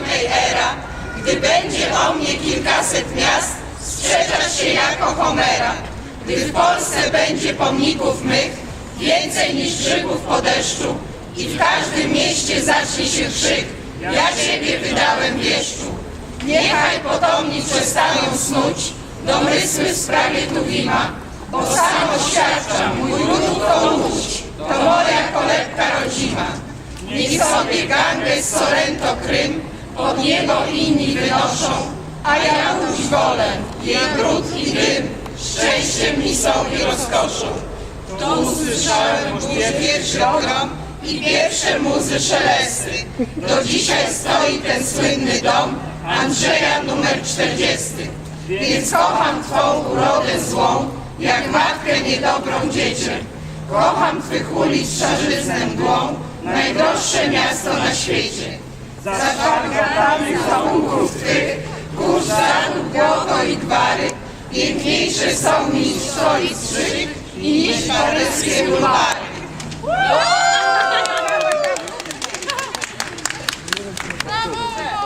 mej era, gdy będzie o mnie kilkaset miast, sprzeczać się jako Homera. Gdy w Polsce będzie pomników mych, więcej niż grzybów po deszczu i w każdym mieście zacznie się krzyk, ja Ciebie wydałem wieszczu. Niechaj potomni przestaną snuć domysły w sprawie Tuwima, bo sam oświadczam, mój lud to łódź, to moja kolebka rodzima. Niech sobie Ganges, Sorrento, Krym pod niego inni wynoszą, a ja łódź wolę, jej brud i dym, szczęściem mi są i rozkoszą. Tu usłyszałem mój pierwszy grom i pierwsze muzy szelesty. Do dzisiaj stoi ten słynny dom Andrzeja numer 40. Więc kocham Twą urodę złą, jak matkę niedobrą dziecię. Kocham Twych ulic szarzyznę mgłą, najdroższe miasto na świecie. Za szpargatanych załuków tych, kurz, żarów, błoto i gwary, piękniejsze są niż stolic Żyk i niż paryskie bulwary. Brawo!